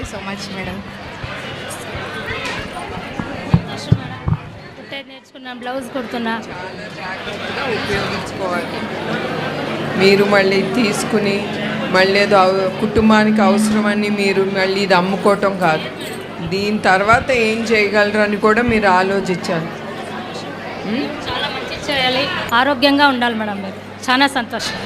Thank you so much madam కుట్టేది నేర్చుకున్నా blouse కుడుతున్నా. ఉపయోగించుకోవాలి. మీరు మళ్ళీ తీసుకుని మళ్ళీ ఏదో కుటుంబానికి అవసరమని మీరు మళ్ళీ ఇది అమ్ముకోవటం కాదు. దీని తర్వాత ఏం చేయగలరు అని కూడా మీరు ఆలోచించాలి. చాలా మంచి చేయాలి. ఆరోగ్యంగా ఉండాలి మేడం మీరు. చాలా సంతోషం.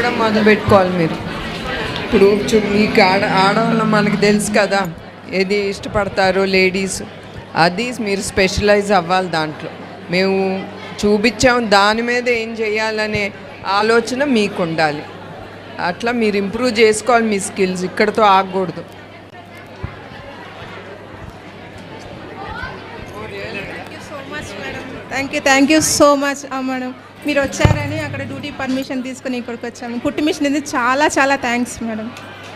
కూడా మొదలు పెట్టుకోవాలి మీరు. ఇప్పుడు చూ- మీకు ఆడ ఆడవాళ్ళం మనకి తెలుసు కదా ఏది ఇష్టపడతారో లేడీస్. అది మీరు స్పెషలైజ్ అవ్వాలి దాంట్లో. మేము చూపించాం దాని మీద ఏం చేయాలనే ఆలోచన మీకు ఉండాలి అట్లా మీరు ఇంప్రూవ్ చేసుకోవాలి మీ స్కిల్స్ ఇక్కడతో ఆగకూడదు. So much madam thank you thank you so much madam మీరు వచ్చారని అక్కడ డ్యూటీ పర్మిషన్ తీసుకుని ఇక్కడికి వచ్చాము. కుట్టి మిషన్ ఇది చాలా చాలా thanks madam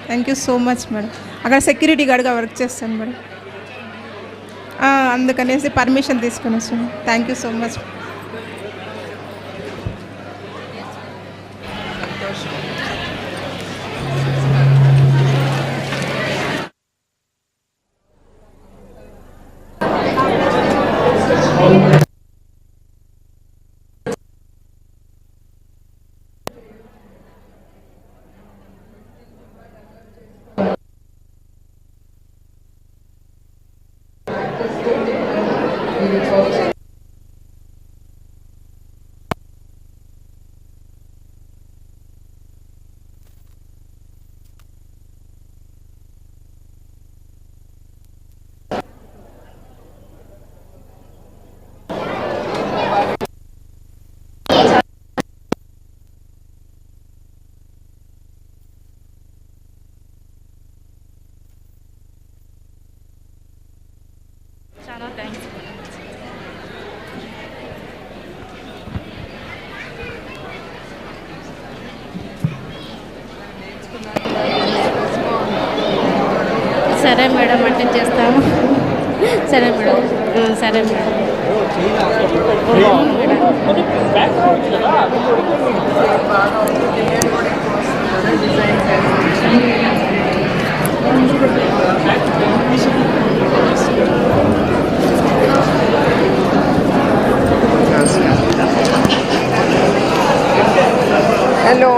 thank you so much madam అక్కడ సెక్యూరిటీ గార్డ్గా వర్క్ చేస్తాను మేడం అందుకనేసి పర్మిషన్ తీసుకొని వచ్చాము థ్యాంక్ యూ సో మచ్ చాలా థ్యాంక్స్ సరే మేడం అంటే చేస్తాము సరే మేడం ఆ, సరే మేడం హలో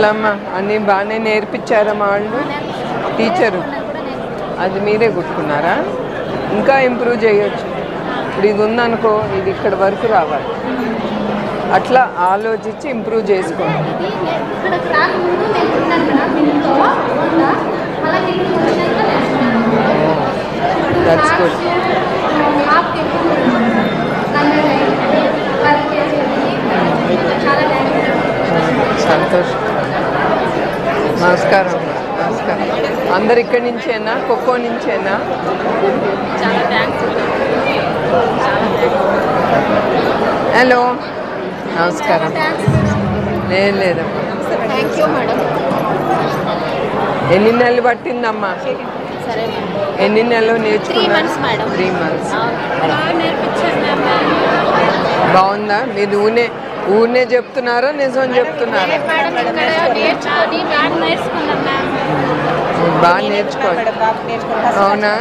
ఎట్లమ్మా? అన్నీ బాగానే నేర్పించారా మా వాళ్ళు. టీచరు. అది మీరే కుట్టుకున్నారా ఇంకా ఇంప్రూవ్ చేయొచ్చు. ఇప్పుడు ఇది ఉందనుకో ఇది ఇక్కడ వరకు రావాలి. అట్లా ఆలోచించి ఇంప్రూవ్ చేసుకోండి. దట్స్ గుడ్ సంతోషం. నమస్కారం. నమస్కారం. అందరు ఇక్కడి నుంచేనా? ఖోఖో నుంచేనా? హలో నమస్కారం. లేదు లేదమ్మా. ఎన్ని నెలలు పట్టిందమ్మా? ఎన్ని నెలలు నేర్చుకున్నా. త్రీ మంత్స్ బాగుందా? మీరు ఊనే ఊరినే చెప్తున్నారా? నిజం చెప్తున్నారా? మేడం ఇక్కడ నేర్చుకొని బాగా నేర్చుకోవాలి. అవునా?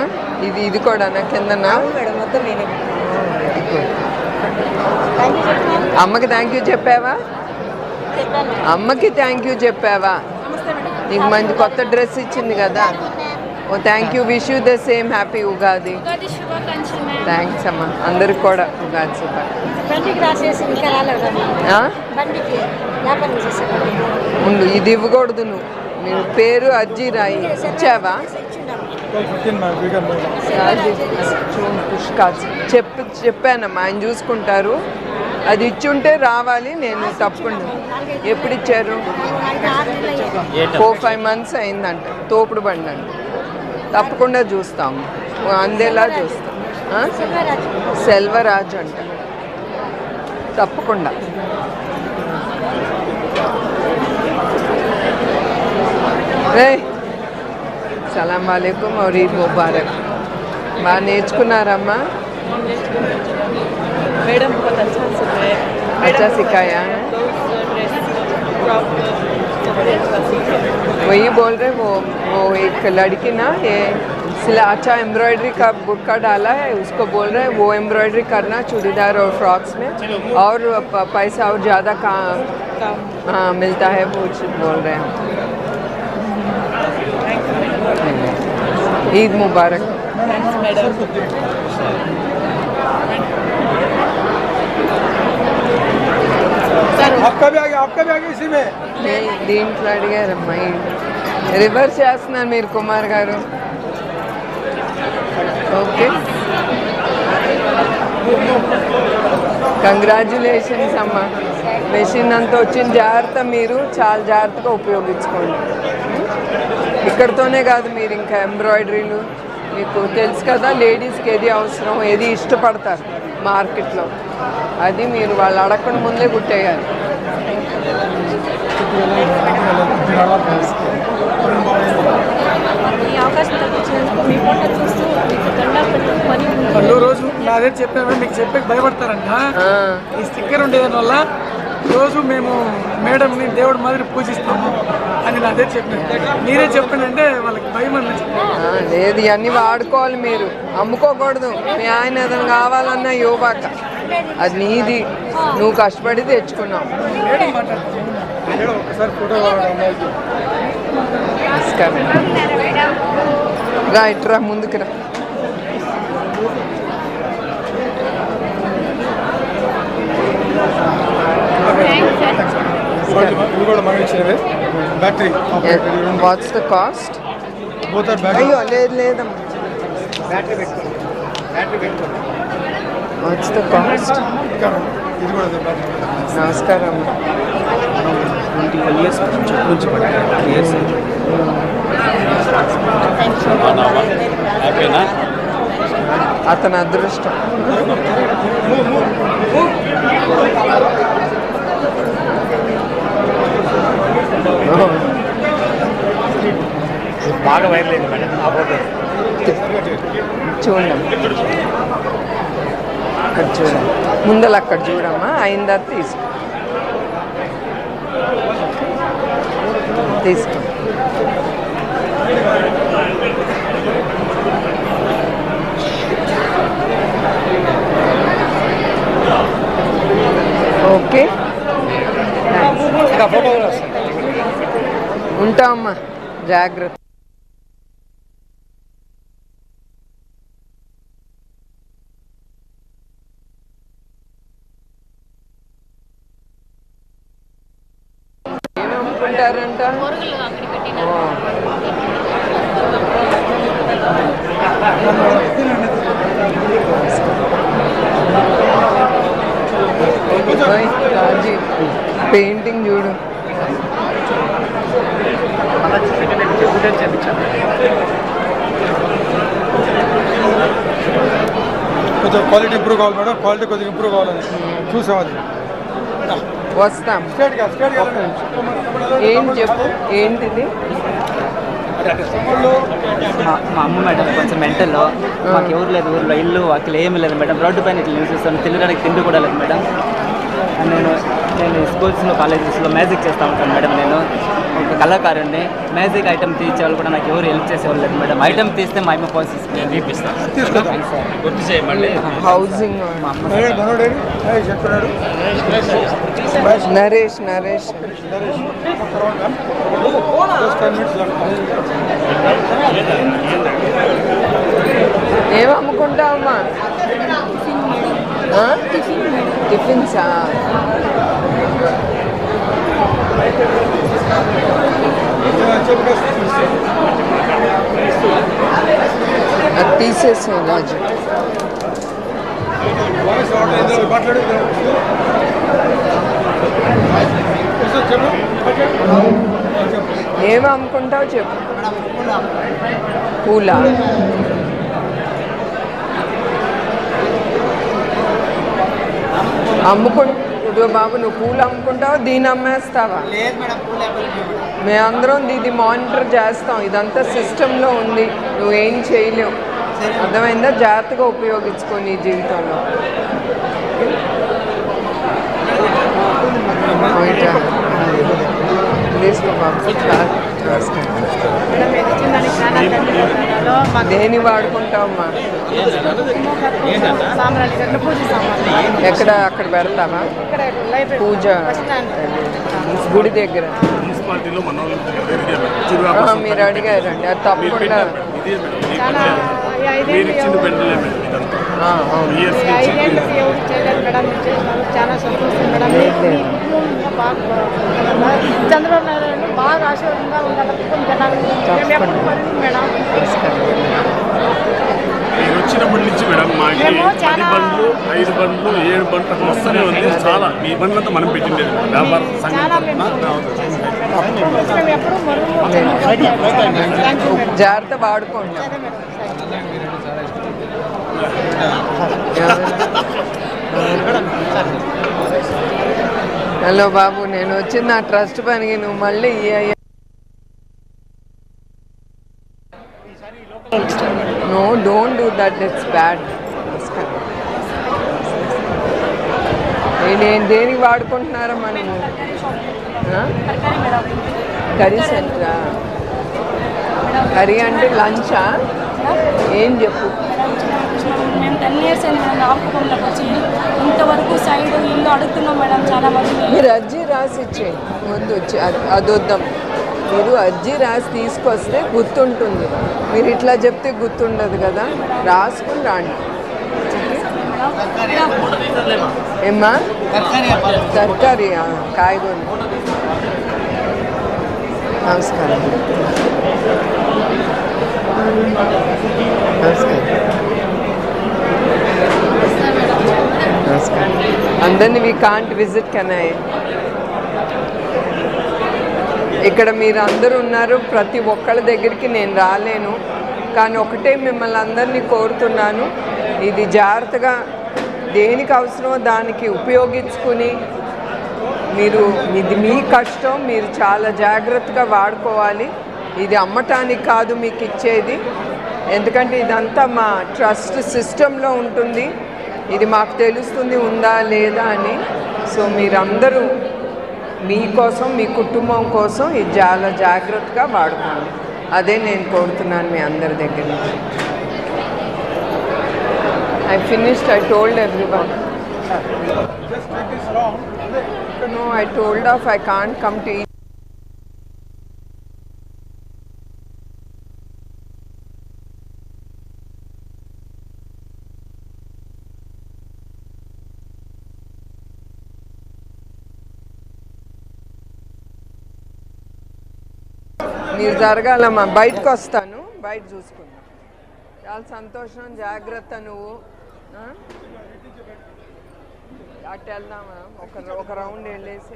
ఇది ఇది కూడానా కిందనా? Very good. అమ్మకి థ్యాంక్ యూ చెప్పావా? అమ్మకి థ్యాంక్ యూ చెప్పావా? నీకు మంచి కొత్త డ్రెస్ ఇచ్చింది కదా. ఓ thank you wish you the same happy Ugadi శుభాకాంక్షలు థ్యాంక్స్ అమ్మా అందరికి కూడా ఉగాది శుభ బండికి రాసేసి ఇంకా రాలేదమ్మా ఆ? బండికి వ్యాపారం చేసేవాళ్ళు ఉండు ఇది ఇవ్వకూడదు నువ్వు. నీ పేరు అజ్జి రాయి. ఇచ్చావా? చెప్పు చెప్పానమ్మా. ఆయన చూసుకుంటారు. అది ఇచ్చుంటే రావాలి నేను తప్పకుండా ఎప్పుడు ఇచ్చారు? ఫోర్ ఫైవ్ మంత్స్ అయిందంట. తోపుడు బండి అంట. తప్పకుండా చూస్తాము అందేలా చూస్తాం ఆ? సెల్వరాజు అంట తప్పకుండా రే సలాం వాలేకుమ్ और ఈద్ ముబారక్ బాగా నేర్చుకున్నారమ్మా मैडम बहुत अच्छा सिखाया वही बोल रहे वो वो एक लड़की ना ये सिला अच्छा एम्ब्रॉयडरी का बुटका डाला है उसको बोल रहे हैं वो एम्ब्रॉयडरी करना चूड़ीदार और फ्रॉक्स में और पैसा और ज़्यादा का हाँ मिलता है वो बोल रहे हैं ईद मुबारक। आपका भी आ गया आपका भी आ गया इसी में? దీంట్లో అడిగారమ్మా. రివర్స్ చేస్తున్నారు మీరు కుమార్ గారు. ఓకే. కంగ్రాచులేషన్స్ అమ్మా. మెషిన్ అంత వచ్చిన జాగ్రత్త మీరు చాలా జాగ్రత్తగా ఉపయోగించుకోండి. ఇక్కడితోనే కాదు మీరు ఇంకా ఎంబ్రాయిడరీలు మీకు తెలుసు కదా లేడీస్కి ఏది అవసరం ఏది ఇష్టపడతారు మార్కెట్లో. అది మీరు వాళ్ళు అడగకుండా ముందే కుట్టేయాలి. ఈ అవకాశం మీ పూట చూస్తూ మీకు దండాలు పెట్టుకుని వాళ్ళు రోజు నా అదే చెప్పాను మీకు చెప్పే భయపడతారంట. ఆ, ఈ స్టిక్కర్ ఉండేదాని వల్ల రోజు మేము మేడంని దేవుడి మాదిరి పూజిస్తాము అని నా అదే చెప్పాను. మీరే చెప్పండి అంటే వాళ్ళకి భయం అని చెప్పాను ఆ, లేదు ఇవన్నీ వాడుకోవాలి మీరు. అమ్ముకోకూడదు. మీ ఆయన ఏదైనా కావాలన్నా యోగాక అది నీది. నువ్వు కష్టపడి తెచ్చుకున్నావు. రా ఇట్రా ముందుకు రా. బ్యాటరీ వాట్స్ ద కాస్ట్ అయ్యో లేదు లేదమ్మా. బ్యాటరీ పెట్టుకోండి బ్యాటరీ పెట్టుకోండి వాట్స్ ద కాస్ట్ నమస్కారం. ట్వంటీ ఫైవ్ ఇయర్స్ నుంచి పట్టాను ఇయర్స్ హ్యాపీనా అతని అదృష్టం. బాగా వైరల్ అయింది మేడం. చూడండి. అక్కడ చూడండి ముందల అక్కడ చూడమ్మా. తర్వాత తీసుకో. తీసుకో. ఓకే. ఉంటామమ్మా జాగ్రత్త ఏమనుకుంటారంట ఓ. ఓయ్, రాజీ పెయింటింగ్ చూడు. కొంచెం క్వాలిటీ ఇంప్రూవ్ కావాలి మేడం. క్వాలిటీ కొద్దిగా ఇంప్రూవ్ కావాలని చూసాం అది వస్తాం. ఏం చెప్పు ఏంటిది? మా అమ్మ మేడం కొంచెం మెంటల్లో మాకు ఎవరు లేదు ఊర్లో ఇల్లు అక్కడ ఏమి లేదు మేడం. రోడ్డు పైన ఇట్లా నివసిస్తాను తినడానికి తిండి కూడా లేదు మేడం. నేను నేను స్కూల్స్లో కాలేజెస్లో మ్యాజిక్ చేస్తూ ఉంటాను మేడం నేను. ఒక కళాకారుడిని మ్యాజిక్ ఐటమ్ తీసే వాళ్ళు కూడా నాకు ఎవరు హెల్ప్ చేసేవాళ్ళు లేదు మేడం. ఐటమ్ తీస్తే మా అమ్మ చేయమండి హౌసింగ్ నరేష్ నరేష్ ఏం అమ్ముకుంటావమ్మా? ఆ? టిఫిన్సా అది తీసేసే రాజు వాయిస్ ఆర్డర్ మాట్లాడు చెప్పు. ఏం అమ్ముకుంటావు చెప్పు పూల. అమ్ముకుంటు బాబు నువ్వు పూలు అమ్ముకుంటావా? దీన్ని అమ్మేస్తావా? మేమందరం ఇది మానిటర్ చేస్తాం. ఇదంతా సిస్టంలో ఉంది. నువ్వేం చేయలేవు. అర్థమైందా? జాగ్రత్తగా ఉపయోగించుకో నీ జీవితంలో. తీసుకో బాబు. దేని వాడుకుంటావమ్మా? ఎక్కడ అక్కడ పెడతావా? పూజ గుడి దగ్గర. మీరు అడిగారండి. అది తప్పకుండా. మీరు మేడం ఇదంతా ఆ, అవును. ఇయర్స్ నుంచి చాలా సంతోషం మేడం. చంద్రబాబు నాయుడు బాగా ఆశీర్వాదంగా మేడం. మీరు వచ్చినప్పటి నుంచి మేడం మాకి మేము పది చాలా- బండ్లు ఐదు బండ్లు ఏడు బండ్లు అట్లా వస్తూనే ఉంది. చాలా మనం వ్యాపార సంఘం మేడం. జాగ్రత్త వాడుకోండి. హలో బాబు నేను వచ్చిన నా ట్రస్ట్ పనికి నువ్వు మళ్ళీ no don't do that it's bad నేను దేనికి వాడుకుంటున్నారా మనము కర్రీ సెంటరా? కర్రీ అంటే లంచా? ఏం చెప్పు? మేము టెన్ ఇయర్స్ అయింది మేడం ఆకుపంలోకి వచ్చి ఇంతవరకు సైడ్ ఇల్లు అడుగుతున్నాం మేడం చాలా మంది మీరు అర్జీ రాసి ఇచ్చేయండి ముందు వచ్చి అది అది వద్దాం మీరు అర్జీ రాసి తీసుకొస్తే గుర్తుంటుంది. మీరు ఇట్లా చెప్తే గుర్తుండదు కదా? రాసుకుని రాండి. ఏమ్మా? తరకారీ కాయగూరలు. నమస్కారం. నమస్కారం. నమస్కారం అందరినీ వీ కాంట్ విజిట్ కెన్ ఇక్కడ మీరు అందరూ ఉన్నారు ప్రతి ఒక్కళ్ళ దగ్గరికి నేను రాలేను కానీ ఒకటే మిమ్మల్ని అందరినీ కోరుతున్నాను ఇది జాగ్రత్తగా దేనికి అవసరమో దానికి ఉపయోగించుకుని మీరు ఇది మీ కష్టం మీరు చాలా జాగ్రత్తగా వాడుకోవాలి. ఇది అమ్మటానికి కాదు మీకు ఇచ్చేది. ఎందుకంటే ఇదంతా మా ట్రస్ట్ సిస్టంలో ఉంటుంది. ఇది మాకు తెలుస్తుంది ఉందా లేదా అని. సో మీరందరూ మీకోసం మీ కుటుంబం కోసం ఇది చాలా జాగ్రత్తగా వాడుకోండి. అదే నేను కోరుతున్నాను మీ అందరి దగ్గర నుంచి. I finished I told everyone no I told off I can't come to జరగాలమ్మా. బయటకు వస్తాను బయట చూసుకుందాం. చాలా సంతోషం. జాగ్రత్త నువ్వు. ఆ? అటు వెళ్దామా? ఒక ఒక రౌండ్ వెళ్ళేసి.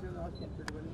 Gracias.